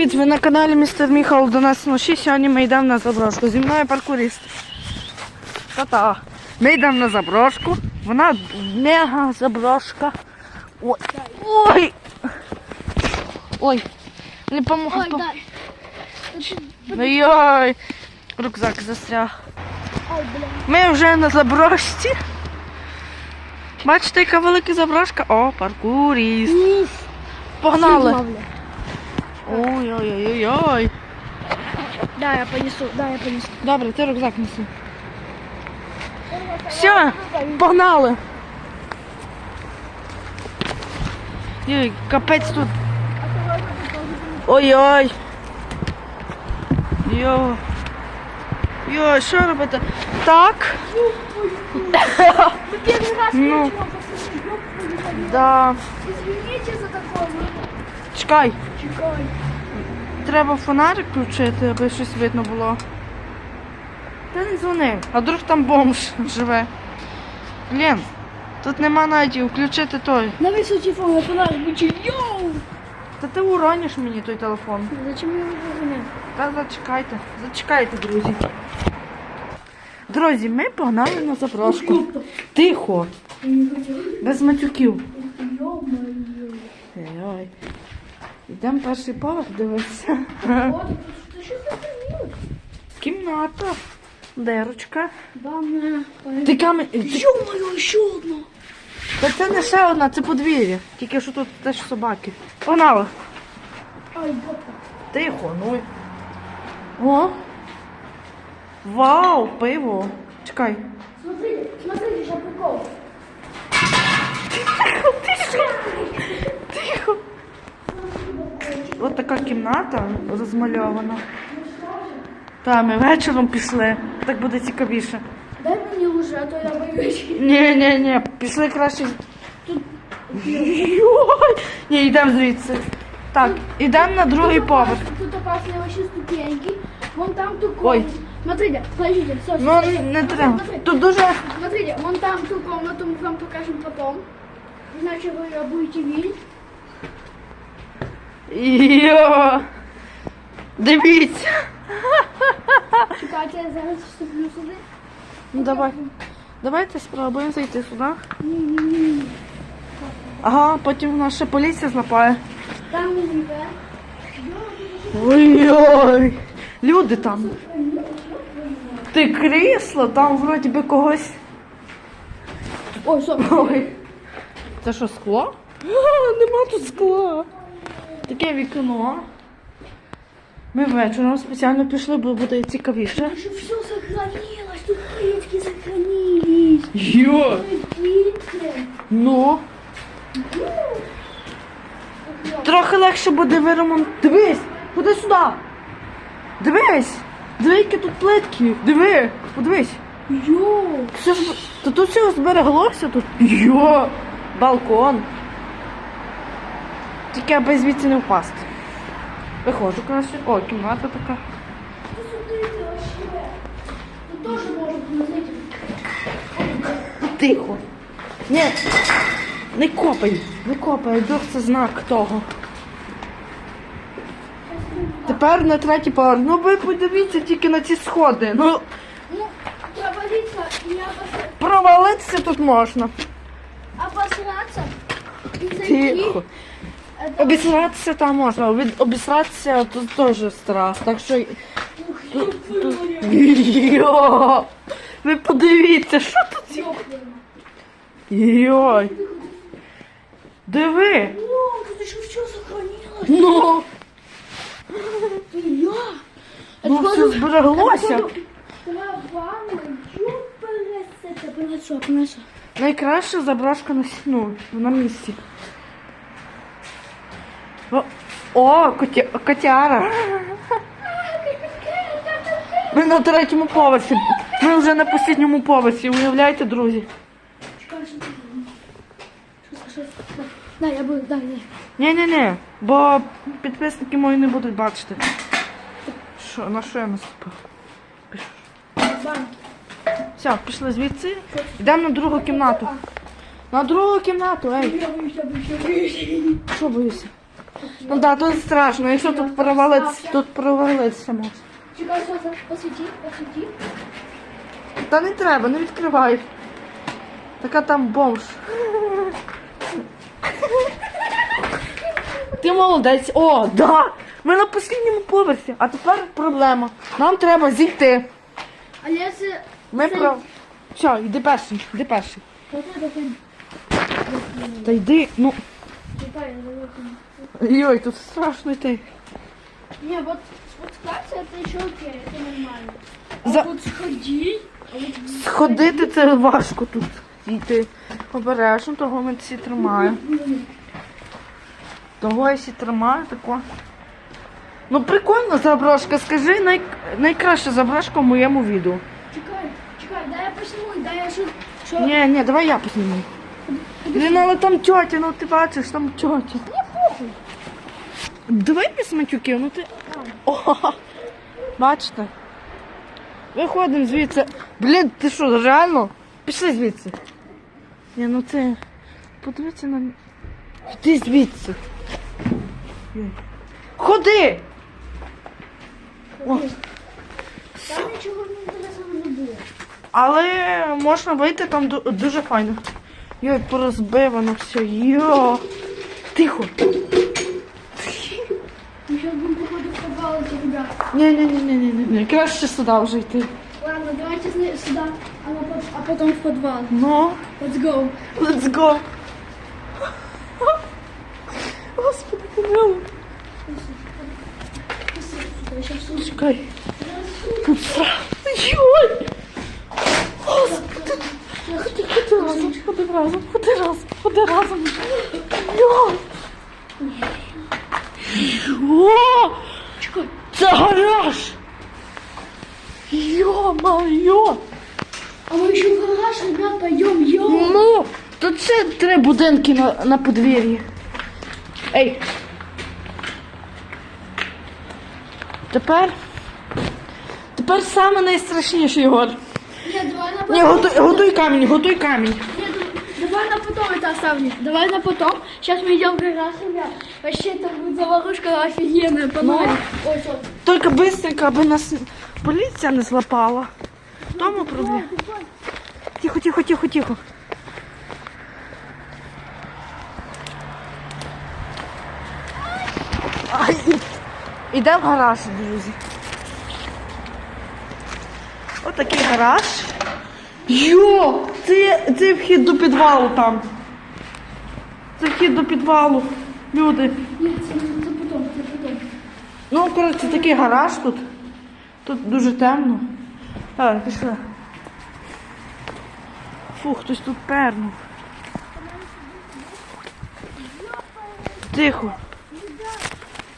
привіт! Ви на каналі Містер Міхал 1106. Сьогодні ми йдемо на заброшку. Зі мною паркурист. Та-та. Ми йдемо на заброшку. Вона мега заброшка. Ой. Ой. Ой. Не помогу. Ой, дай. Ой-ой. Рюкзак застряг. Ой. Ми вже на заброшці. Бачите, яка велика заброшка? О, паркуріст. Погнали. Ой-ой-ой-ой. Да, я понесу, да, я понесу. Добре, ти рюкзак неси. Все, погнали. Ой, капець тут. Ой-ой. Йо. Йо, що робити? Так. Первый раз Ну. мать. Да. Извините за такое. ну, Чекай. Чекай. Треба фонарик включити, аби щось видно було. Та не дзвони, а вдруг там бомж живе. Лен, тут нема надії включити той. На весь телефон, на фонарик включи. Йоу! Та ти урониш мені той телефон. Зачем я его выгоняю? Та зачекайте, зачекайте, друзі. Друзі, ми погнали на заброшку. Тихо, без матюків. Ё-моё. Ой. Йдемо перший поверх, дивитися. Вот, ты что сохранилось? Кімната. Дерочка. Ванная. Ти камінь. Ё-моё, еще одна. Та це не ще одна, це подвір'я. Тільки що тут теж собаки. Погнали. Ай, бабка. Тихо, ну. О. Вау, пиво. Чекай. Смотрите, смотрите, сейчас прикол. Тихо. Ось така кімната розмальована. Та, ми вечором пішли. Так буде цікавіше. Дай мне уже, а то я боюсь. Ні, ні, ні, пішли краще. Йой. Ні, йдемо звідси. Так, йдемо на другий Тут поверх. опасные- Тут опасные вообще ступеньки. Вон там ту Ой. комнату. Смотрите, подождите, все, Ну, не треба. Тут дуже. Смотрите, вон там ту комнату мы вам покажем потом. Иначе вы ее будете видеть. Йо. Дивіться. Чекайте, я зараз вступлю сюди. Ну давай. Давайте спробуємо зайти сюди. Ні-ні-ні. Ага, потім нас ще поліція злапає. Там не звідає. Ой-ой. Люди там. Ти крісло, там вроді би когось. Ой, стоп. Ой. Це що, скло? А, нема тут скла. Таке вікно. Ми вечором спеціально пішли, бо буде цікавіше. Что все сохранилось, тут клетки сохранились. Йо! Ну. Трохи легше буде виремонт. Дивись! Ходи сюди! Дивись! Диви, які тут плитки! Диви! Подивись! Йоу. Все ж... Та тут все збереглося тут. Йо! Балкон. Тільки аби звідси не впасти. Виходжу краще. О, кімната така. Тут тоже можно. Тихо. Ні. Не копай. Не копай, вдруг це знак того. Тепер на третій поверх. Ну ви подивіться тільки на ці сходи. Ну, Ну, провалиться и обос- провалитися тут можна. обосраться и зайти. Тихо. Это Обісратися там можна, від обісратися тут теж страх. Так що. Ух, ёб твою мать. Йо! Ви подивіться, що тут? Ёб твою мать. Йой! Диви! О, тут еще все сохранилось. Ну! Ты я. Ну все збереглося. Твоя ванна, ёпересете. Принесу, принесу. Найкраща заброшка на с- ну, на місці. О, коті, котяра. Ми на третьому поверсі. Ми вже на останньому поверсі, уявляєте, друзі? Да, я буду, да, ні. Ні-ні-ні, бо підписники мої не будуть бачити. Що, на що я наступив? Банки. Все, пішли звідси. Йдемо на другу кімнату. На другу кімнату, ей. Я. Що боюся? Ну так, да, тут страшно, якщо тут провалиться, тут провалиться може. Чекай, що? Посвіті, посвіті. Та не треба, не відкривай. Така там бомж. Ти молодець. О, да! Ми на останньому поверсі. А тепер проблема. Нам треба зійти. Але це... Ми про. Все, йди перший, йди перший. Та йди, ну. Йой, тут страшно йти. Не, вот спускаться это еще окей, это нормально. А За- вот сходить, а вот Сходити це важко тут. Йти. Обережно, того ми всі тримаємо. Того я всі тримаю, тако. Ну прикольно заброшка, скажи най... найкраща заброшка в моєму відео. чекай, чекай, дай я посниму, дай я. Что? Ні, ні, давай я посніму. Блін, але там тьотя, ну ти бачиш, там тьотя. Мне похуй. Давай без матюків, ну ти. О, бачите? Виходимо звідси. Блін, ти що, реально? Пішли звідси. Ні, ну це. Подивіться на. Йди звідси. Ходи! О, Там ничего не было. але можна вийти там дуже файно. Йой, порозбивано все. Йо. Тихо. Мы сейчас будем походу в подвал идти, ребят. Ні, ні, ні, ні, ні, ні, ні. Краще сюди вже йти. Ладно, давайте сюда, а, потом в подвал. Ну. Let's go. Let's go. Господи, помилуй. Чекай. Йой! Господи. Ходи, ходи разом, ходи разом, ходи разом, ходи разом. Йо! Чекай. Це гараж! Йо-моє! А мы еще в гараж, ребят, пойдем, йо. Ну, то це три будинки на, на подвір'ї. Ей. Тепер. Тепер саме найстрашніше, Єгор. Нет, давай на Ні, потом. готуй, готуй камінь, готуй камінь. Нет, давай на потом это оставим. Давай на потом. Сейчас мы идем в гараж, ребят. Вообще там будет заварушка офигенная, погнали. Ой, всё. Тільки быстренько, аби нас поліція не злапала. В тому проблема. Тихо, тихо, тихо, тихо. Ай, і- Іде в гараж, друзі. Отакий гараж. Йо! Це, це вхід до підвалу там. Це вхід до підвалу. Люди. Нет, это, это потом, это потом. Ну, коротше, такий гараж тут. Тут дуже темно. Так, пішли. Фу, хтось тут пернув. Тихо.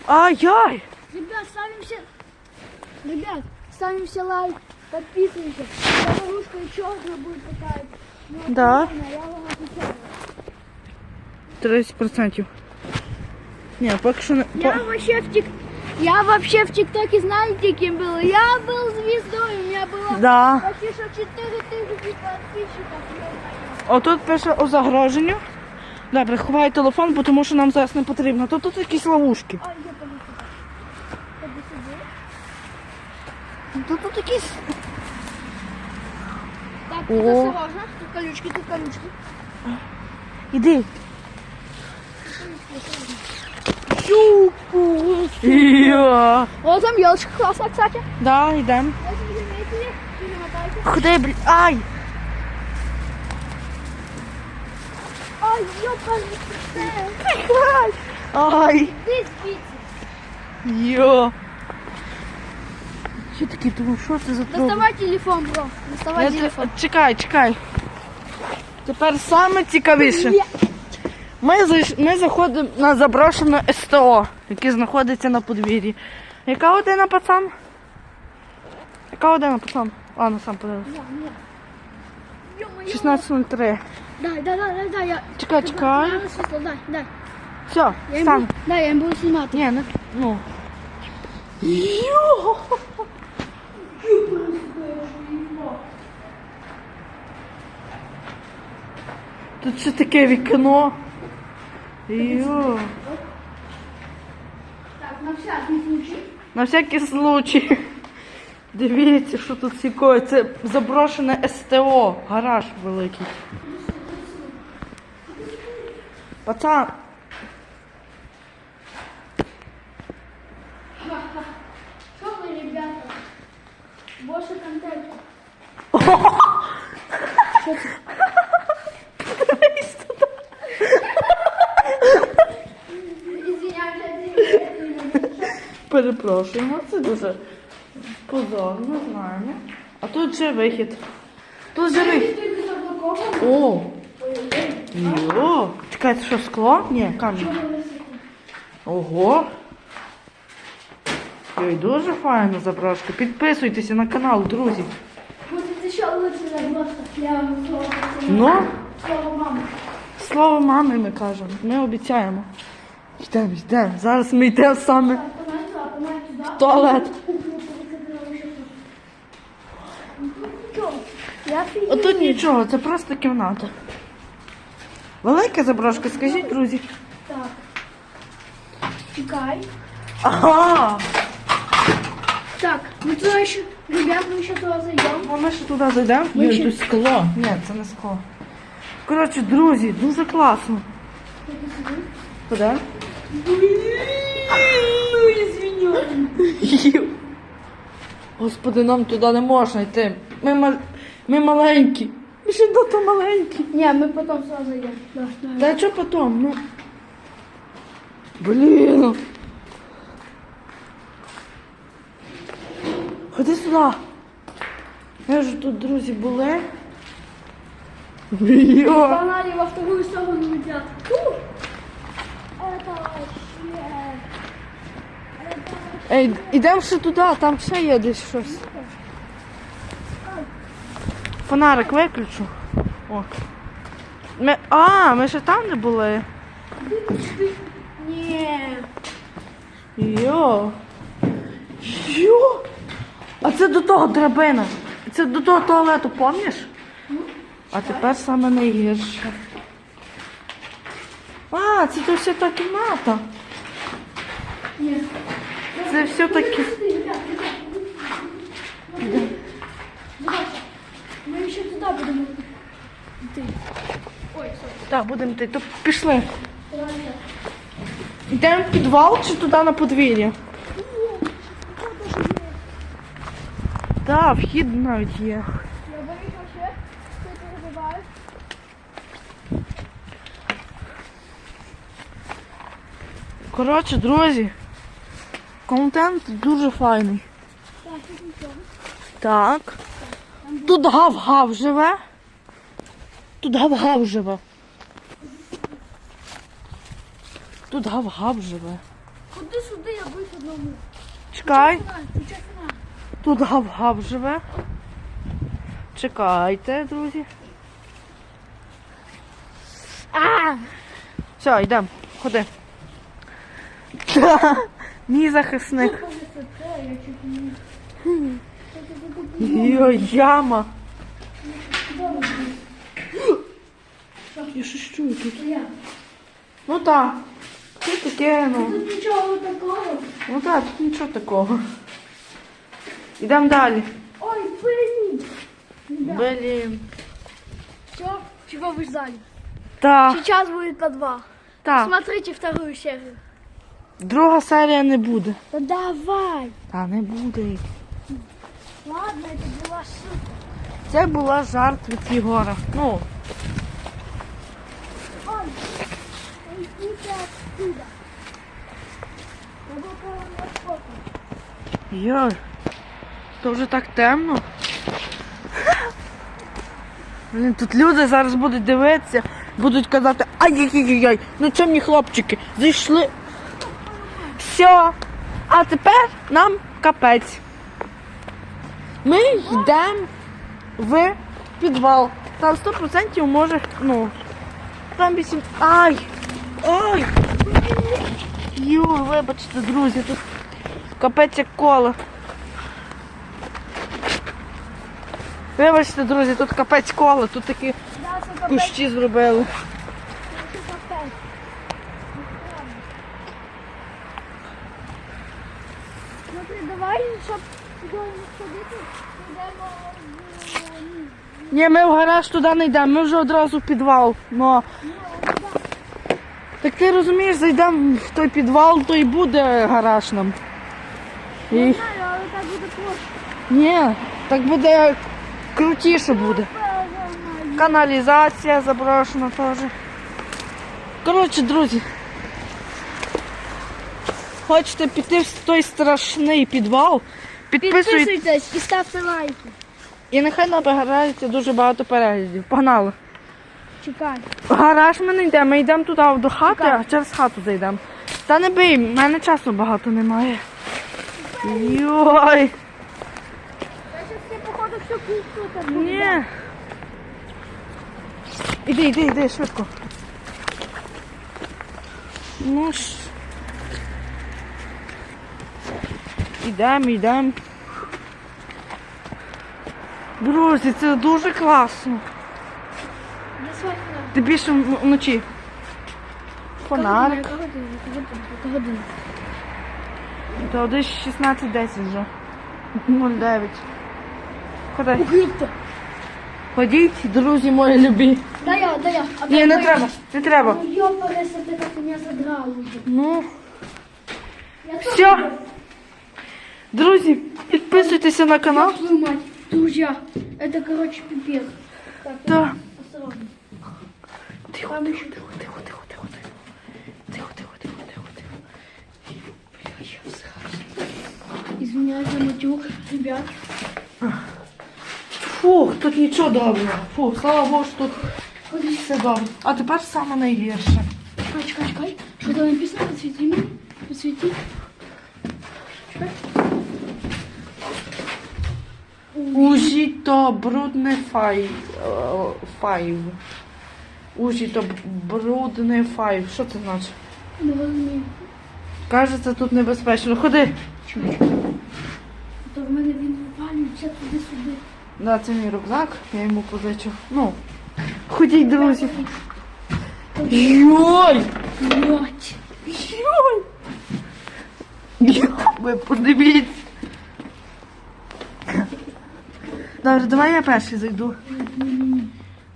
Ай-яй! Ребят, ставим все... Ребят, ставим все лайк, подписываемся. Заварушка и черная будет такая. Ну, Да. офигенно, я вам отвечаю. 30%. Ні, поки що не. Я по- вообще в тик... Я вообще в ТикТоке, знаете, кем был? Я был звездой, у меня было Да. почти что 4 тысячи подписчиков. Отут пише у загроженню. Добре, ховай телефон, бо тому що нам зараз не потрібно. Тут тут якісь ловушки. А, О. тут осторожно. Тут колючки, тут колючки. Іди. Йо. Вот там елочка классная, кстати. Да, йдемо. Если не заметили, перемотайте. Куди, блін? Ай! Ай, ёпа, Ай! ты спицы. Йо! Що таке думав, що це за труба? Доставай телефон, бро. Доставай Я телефон. те- Чекай, чекай. Тепер саме цікавіше. Ми, зайш... Ми заходимо на заброшене СТО, яке знаходиться на подвір'ї. Яка година, пацан? Яка година, пацан? А, ну сам. Ё-моё. 16.03. Дай, дай, дай, дай, дай, я... Чекай, чекай. Дай, дай, дай, дай. Все, Я сам. буду, дай, я им буду снимать. Ні, не. Ну. Йо! Тут ще таке вікно. Йо. Так, на всякий случай. На всякий случай. Дивіться, що тут сікоє. Це заброшене СТО, гараж великий. Пацан, Что вы, ребята? Больше контента. Извиняюсь, извиняюсь. Перепрошуємо, це дуже позорно, знаємо. А тут же вихід. Тут же вихід. О! Йо! Чекай, це що, скло? Ні, камінь. Ого! Ой, дуже файно заброшка. Підписуйтеся на канал, друзі. Ну, Слово мамы. слово мами ми кажемо, ми обіцяємо. Йдемо, йдемо. Зараз ми йдемо саме туалет. Я Отут нічого, це просто кімната. Велика заброшка, скажіть, друзі. Так. Чекай. Ага! Так, мы туда еще, ребят, мы еще туда зайдем. А ми ще туди зайдемо? Ми Ні, ще- тут скло. Ні, це не скло. Коротше, друзі, дуже класно. Куди? Ну, извиняюсь. Господи, нам туди не можна йти. Ми, мал... ми маленькі. Ми ще дото маленькі. Не, мы потом сюда зайдем. Да, да. Та що потім? Ну. Блін. Ходи сюди. Ми вже тут, друзі, були. Йо. Погнали во вторую сторону. Фу. Ей, ідемо ще туди, там ще є десь щось. Фонарик виключу. О. Ми... А, ми ще там не були. Не. Йо. Йо. А це до того драбина. Це до того туалету, пам'ятаєш? А тепер саме найгірше. А, це то все та кімната. Це все таки. Сюда, ребят, ребят. Давайте. Мы еще туда будем идти. Ой. Так, будемо йти. То пішли. Йдемо в підвал чи туди на подвір'я? Так, вхід навіть є. Я боюсь вообще, что это разбивают. Коротше, друзі, контент дуже файний. Так, тут. Гав-гав живе. Тут гав-гав живе. Тут гав-гав живе. Ходи сюди, я боюсь одному. Чекай, тут гав-гав живе. Чекайте, друзі. А! Все, йдемо, ходи. Мій захисник. Йо, яма. Я щось чую тут. Ну так. Тут таке, ну. Тут нічого такого. Ну так, тут нічого такого. Йдемо далі. Ой, блин. Ребят, Блін. все, чего вы ждали? Так, Сейчас будет по два. так. Смотрите вторую серию. Друга серія не буде. Да давай. Та не буде. Ладно, это была шутка. Це була жарт від Єгора. Ну, Ой, идите отсюда. Я был полон наскока. йой. То вже так темно. Блін, тут люди зараз будуть дивитися, будуть казати, ай-яй-яй-яй, ну чемні хлопчики, зайшли. Все. А тепер нам капець. Ми йдемо в підвал. Там 100% може, ну, там 8. Ай! Ай! Юй, вибачте, друзі, тут капець як коло. Вибачте, друзі, тут капець коло, тут такі кущі зробили. Смотри, давай, щоб сюди не йдемо в... Ні, ми в гараж туди не йдемо, ми вже одразу в підвал. Ну, так ти розумієш, зайдемо в той підвал, то і буде гараж нам. І... Не знаю, але так буде просто. Ні, так буде крутіше буде. Каналізація заброшена теж. Коротше, друзі. Хочете піти в той страшний підвал? Підписуйтесь Підписуйтесь і ставте лайки. і нехай набирається дуже багато переглядів. Погнали. Чекай. Гараж ми не йдемо, ми йдемо туди до хати, а через хату зайдемо. Та не бий, в мене часу багато немає. Йой! Я зараз ти, походу, всю кухню так Ні. Іди, іди, іди, швидко. Ну ж. Ідемо, йдемо. Друзі, це дуже класно. Ти більше вночі. Фонарик. Та десь 16.10 вже. 09. Ходи. Ходіть, друзі мої любі. Дай я, дай я. А Ні, не я. треба, не треба. Ну, ёпарася, ти так мене задрала вже. Ну, Я люблю. друзі, підписуйтеся на канал. Ёб твою мать, друзья, это, короче, пипец. Так, Да. осторожно. Тихо, Там тихо, еще- тихо, тихо, тихо, тихо, тихо. Тихо, тихо, тихо, тихо, тихо. Бля, я взагалі. Извиняюсь за матюк, ребят. Фух, тут нічого доброго. Фух, слава Богу, що тут все добре. А тепер саме найгірше. Чекай, чекай, чекай. Что там написано? Подсвети мне. Подсвети. Чекай. Ужіто брудне фай... е, файв. Ужіто брудне файв. Що це значить? Не розумію. Кажеться, тут небезпечно. Ходи. Чекай. То в мене він вивалюється туди-сюди. Да, це мій рюкзак, я йому позичив. Ну, ходіть, друзі. Йой! Йой! Йой, Ви подивіться. Добре, давай я перший зайду.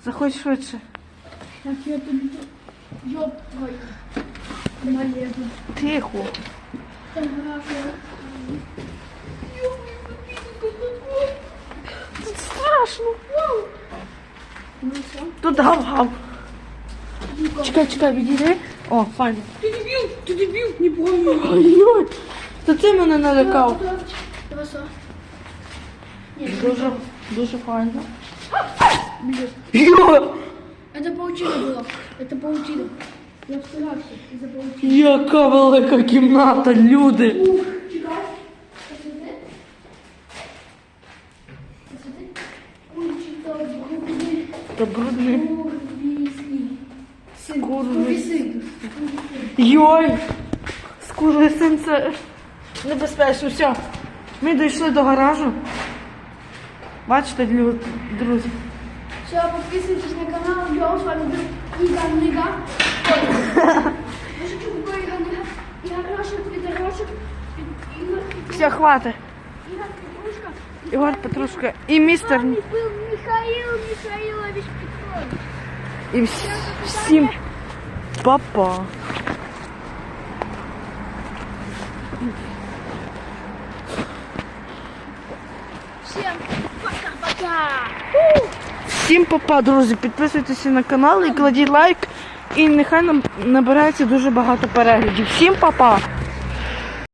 Заходь швидше. Так я тобі... Ёб твою. Налево. Тихо. Фотография. Тут страшно. Ну все. Тут гав-гав. Чекай, чекай, відійди. О, файно. Ты дебил, ты дебил, не помню. Ой-ой. То ти мене налякав. Давай, все. Нет, Дуже, дуже файно. блин. Йой! Это паутина была. Это паутина. Я старался из-за паутины. Яка велика кімната, люди. Ух, чекай. Посмотри. Посмотри. Кульчика, грубый, Та брудний. курвисный. Сын, Курвий. сын. Йой! Скажи, син, це небезпечно. Все. Ми дійшли до гаражу. Бачите, лю- друзі. Все, подписывайтесь на канал. Я с вами был Игорь Нига. Я шучу, какой Игорь Нига. Игорь Рошек, Игорь Рошек. Игорь, Все, хватить. Игорь Петрушка. Ігор Петрушка і містер. С вами был Михаил Михайлович Петрович. І вс- всім папа. Всім папа, друзі. Підписуйтеся на канал і кладіть лайк. І нехай нам набирається дуже багато переглядів. Всім папа!